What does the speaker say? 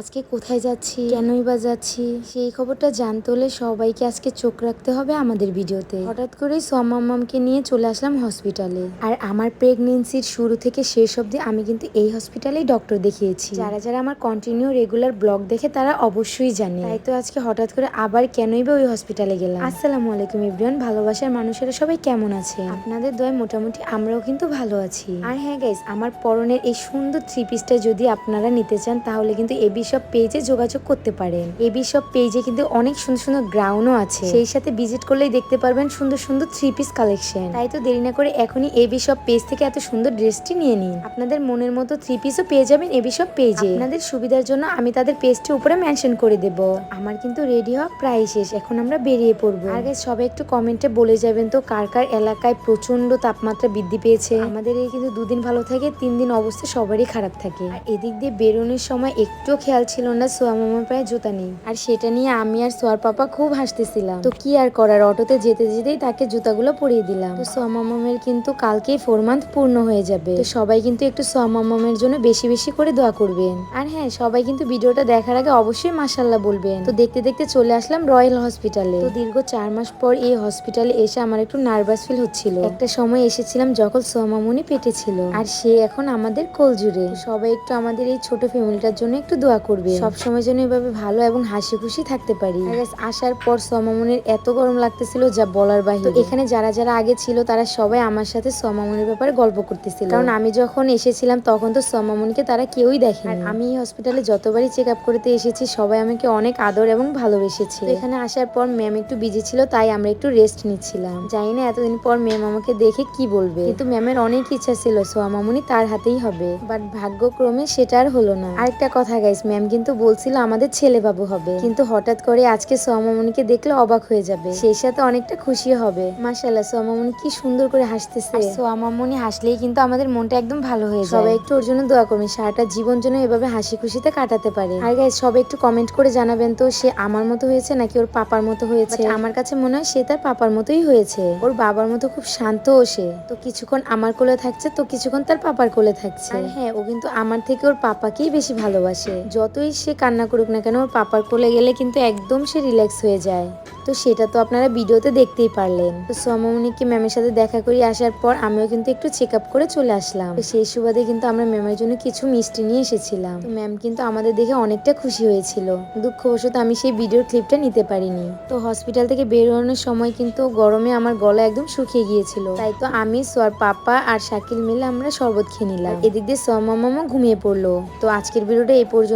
আজকে কোথায় যাচ্ছি, কেনই বা যাচ্ছি, সেই খবরটা জানতে হলে সবাইকে আজকে চোখ রাখতে হবে আমাদের ভিডিওতে। হঠাৎ করেই সোমাম্মামকে নিয়ে চলে আসলাম হসপিটালে আর আমার প্রেগনেন্সির শুরু থেকে শেষ অবধি আমি কিন্তু এই হসপিটালেই ডক্টর দেখিয়েছি। যারা যারা আমার কন্টিনিউ রেগুলার ব্লগ দেখে তারা অবশ্যই জানে। তাই তো আজকে হঠাৎ করে আবার কেনই বা ওই হসপিটালে গেলাম। আসসালামু আলাইকুম ইব্রিয়ান ভালোবাসার মানুষেরা সবাই কেমন আছে আপনাদের দয় মোটামুটি আমরাও কিন্তু ভালো আছি। আর হ্যাঁ গাইস আমার পরনের এই সুন্দর থ্রি পিসটা যদি আপনারা নিতে চান, তাহলে কিন্তু এবি সব পেজে যোগাযোগ করতে পারেন। এবি সব পেজে কিন্তু অনেক সুন্দর সুন্দর গ্রাউন্ডও আছে। সেই সাথে ভিজিট করলেই দেখতে পারবেন সুন্দর সুন্দর থ্রি পিস কালেকশন তাই তো দেরি না করে এখনই এবি সব পেজ থেকে এত সুন্দর ড্রেসটি নিয়ে নিন। আপনাদের মনের মতো থ্রি পিসও পেয়ে যাবেন এবি সব পেজে আপনাদের সুবিধার জন্য আমি তাদের পেজটি উপরে মেনশন করে দেব। আমার কিন্তু রেডি হওয়া প্রায় শেষ। এখন আমরা বেরিয়ে পড়ব। আগে সবাই একটু কমেন্টে বলে যাবেন তো, কার কার এলাকায় প্রচণ্ড তাপমাত্রা বৃদ্ধি পেয়েছে? আমাদের এই কিন্তু দুদিন ভালো থাকে, তিন দিন অবস্থা সবারই খারাপ থাকে। আর এদিক দিয়ে বেরোনোর সময় একটুও খেয়াল ছিল না সোয়া মামার পায়ে জুতা নেই। আর সেটা নিয়ে আমি আর সোয়ার পাপা খুব হাসতেছিলাম। তো কি আর করার, অটোতে যেতে যেতেই তাকে জুতাগুলো পরিয়ে দিলাম। তো সোয়া মামামের কিন্তু কালকেই ফোর মান্থ পূর্ণ হয়ে যাবে। তো সবাই কিন্তু একটু সোয়া মামামের জন্য বেশি বেশি করে দোয়া করবেন। আর হ্যাঁ সবাই কিন্তু ভিডিওটা দেখার আগে অবশ্যই মাসাল্লাহ বলবেন। তো দেখতে দেখতে চলে আসলাম রয়্যাল হসপিটালে। তো দীর্ঘ চার মাস পর এই হসপিটালে এসে আমার একটু নার্ভাস ফিল হচ্ছিল। একটা সময় এসেছিলাম যখন সোমামুনি পেটে ছিল। আর সে এখন আমাদের কোল জুড়ে। সবাই একটু আমাদের এই ছোট ফ্যামিলিটার জন্য একটু দোয়া করবে। সব সময় যেন এভাবে ভালো এবং হাসি খুশি থাকতে পারি। আসার পর সোমামুনির এত গরম লাগতেছিল যা বলার বাহিরে। তো এখানে যারা যারা আগে ছিল তারা সবাই আমার সাথে সোমামুনির ব্যাপারে গল্প করতেছিল। কারণ আমি যখন এসেছিলাম তখন তো সোমামুনিকে তারা কেউই দেখে আর আমি এই হসপিটালে যতবারই চেক আপ করতে এসেছি সবাই আমাকে অনেক আদর এবং ভালোবেসেছে। এখানে আসার পর ম্যাম একটু বিজি ছিল তাই আমরা একটু রেস্ট নিচ্ছিলাম। জানি না এতদিন পর ম্যাম আমাকে দেখে কি বলবে। কিন্তু ম্যামের অনেক ইচ্ছা ছিল সোয়া মামুনি তার হাতেই হবে। বাট ভাগ্যক্রমে সেটা আর হলো না। আরেকটা কথা গাইস ম্যাম কিন্তু বলছিল আমাদের ছেলে বাবু হবে। কিন্তু হঠাৎ করে আজকে সোয়া মামুনিকে দেখলে অবাক হয়ে যাবে। সেই সাথে অনেকটা খুশি হবে। মাশাল্লাহ সোয়া মামুনি কি সুন্দর করে হাসতেছে। সোয়া মামুনি হাসলেই কিন্তু আমাদের মনটা একদম ভালো হয়ে যায়। সবাই একটু ওর জন্য দোয়া করবেন সারাটা জীবন যেন এভাবে হাসি খুশিতে কাটাতে পারে। আর গাইস সবাই একটু কমেন্ট করে জানাবেন তো সে আমার মতো হয়েছে নাকি ওর পাপার মতো হয়েছে? আমার কাছে মনে হয় সে তার পাপার মতোই হয়েছে। ওর বাবার মতো খুব শান্ত ও সে। তো কিছুক্ষণ আমার কোলে থাকছে তো কিছুক্ষণ তার পাপার কোলে থাকছে। হ্যাঁ ও কিন্তু আমার থেকে ওর পাপাকেই বেশি ভালোবাসে। যতই সে কান্না করুক না কেন, ওর পাপার কোলে গেলে কিন্তু একদম সে রিল্যাক্স হয়ে যায়। তো সেটা তো আপনারা ভিডিওতে দেখতেই পারলেন। তো সোমামনিকে ম্যামের সাথে দেখা করে আসার পর আমিও কিন্তু একটু চেক আপ করে চলে আসলাম। সেই সুবাদে কিন্তু আমরা ম্যামের জন্য কিছু মিষ্টি নিয়ে এসেছিলাম। তো ম্যাম কিন্তু আমাদের দেখে অনেকটা খুশি হয়েছিল। দুঃখবশত আমি সেই ভিডিওর ক্লিপটা নিতে পারিনি। তো হসপিটাল থেকে বেরোনোর সময় কিন্তু গরমে আমার গলা একদম শুকিয়ে গিয়েছিল। তাই তো আমি, সোয়ার পাপা আর শাকিল মিলে আমরা শরবত খেয়ে নিলাম। এদিক দিয়ে সোয়া ঘুমিয়ে পড়ল। তো আজকের ভিডিওটা এই